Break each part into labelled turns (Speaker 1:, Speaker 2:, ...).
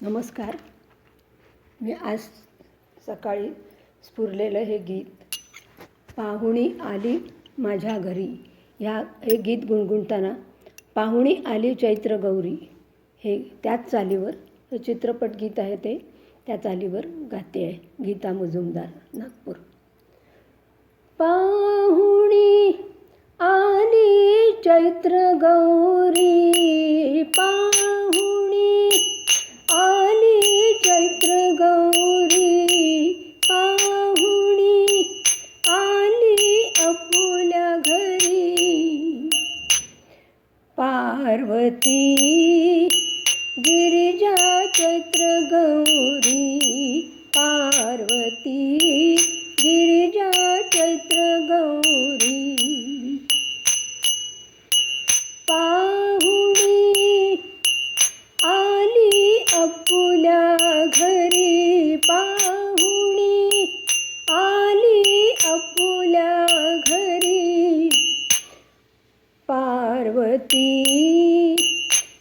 Speaker 1: नमस्कार. मी आज सकाळी स्फुरलेलं हे गीत पाहुणी आली माझ्या घरी. ह्या हे गीत गुणगुणताना पाहुणी आली चैत्र गौरी. हे त्याच चालीवर हे चित्रपट गीत आहे ते त्या चालीवर गाते आहे गीता मुजुमदार नागपूर. पाहुणी आली चैत्र गौरी पा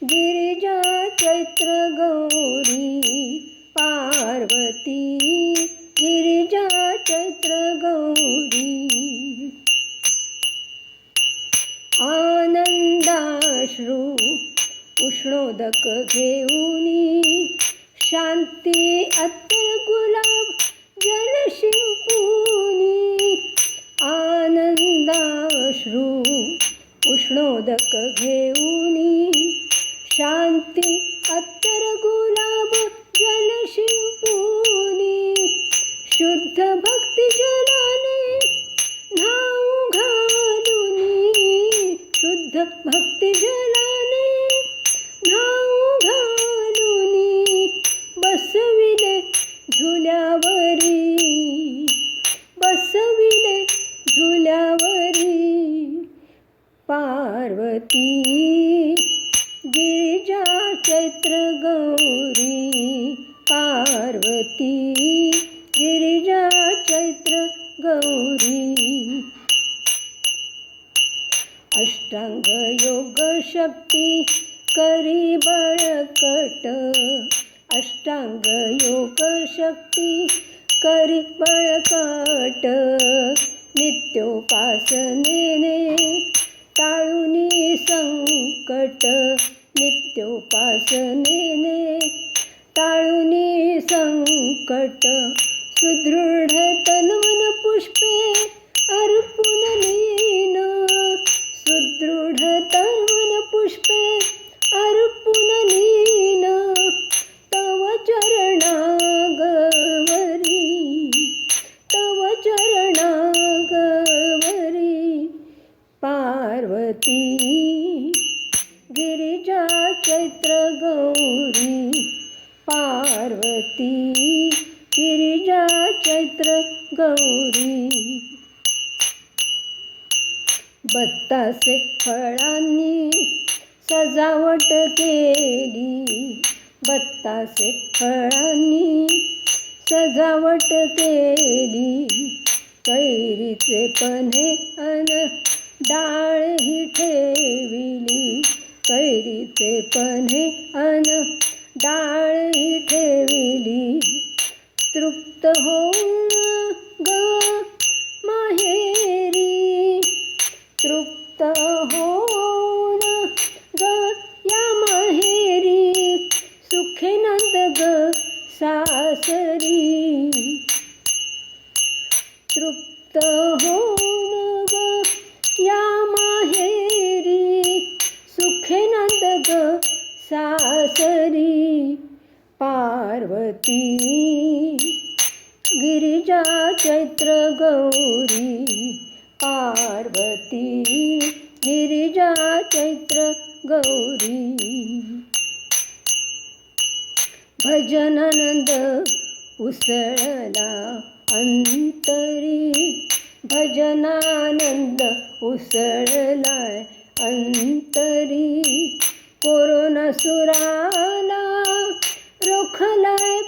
Speaker 1: गिरिजा चैत्र गौरी पार्वती गिरिजा चैत्र गौरी। आनंदाश्रू उष्णोदक घेऊनी शांती अत्तर गुलाब जल शिंपूनी। आनंदाश्रू उष्णोदक घेऊनी शांती अत्तर गुलाब जल शिंपूनी. शुद्ध भक्ती जलाने धाऊ घालूनी. शुद्ध भक्ती जला पार्वती गिरिजा चैत्र गौरी। अष्टांग योग शक्ती करी बळकट। अष्टांग योग शक्ती करी बळकट। नित्योपासनेने टाळुनी संकट। नित्योपासनेने टाळुनी संकट सुदृढ तन्मन पुष्पे अर्पुन लीन सुदृढ तन्मन पुष्पे अर्पुन लीन तव चरणागवरी तव चरणागवरी पार्वती गिरिजा चैत्र गौरी पार्वती गिरिजा चैत्र गौरी. बत्तासे फळांनी सजावट केली. बत्तासे फळांनी सजावट केली. कैरीचे पणे अन डाळ ही ठेविली. कैरीचे पणे अन डाळ ठेविली. तृप्त हो ग माहेरी. तृप्त हो ग या माहेरी. सुखेनंद ग सासरी. सासरी पार्वती गिरिजा चैत्र गौरी पार्वती गिरिजा चैत्र गौरी। भजनानंद उसळला अंतरी भजनानंद उसळलाय अंतरी। कोरोना सुराला रोखलाय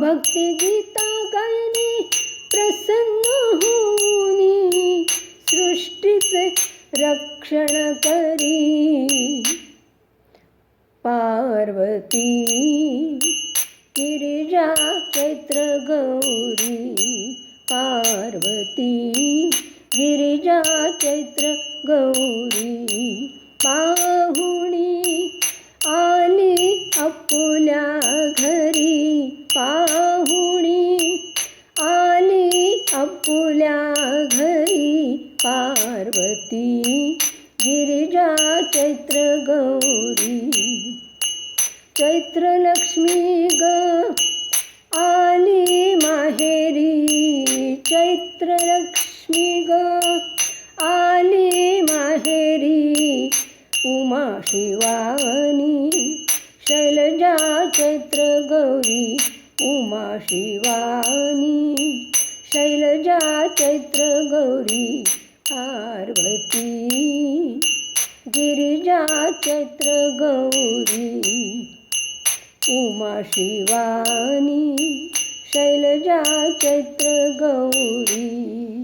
Speaker 1: भक्ति गीता गायने प्रसन्न होऊनी सृष्टीचे रक्षण करी. पार्वती गिरिजा चैत्र गौरी पार्वती गिरिजा चैत्र गौरी पार्वती गिरिजा चैत्र गौरी चैत्र लक्ष्मी ग आली माहेरी चैत्र लक्ष्मी ग आली माहेरी उमा शिवानी शैलजा चैत्र गौरी उमा शिवानी शैलजा चैत्र गौरी पार्वती गिरिजा चैत्र गौरी. उमा शिवानी. शैलजा चैत्र गौरी.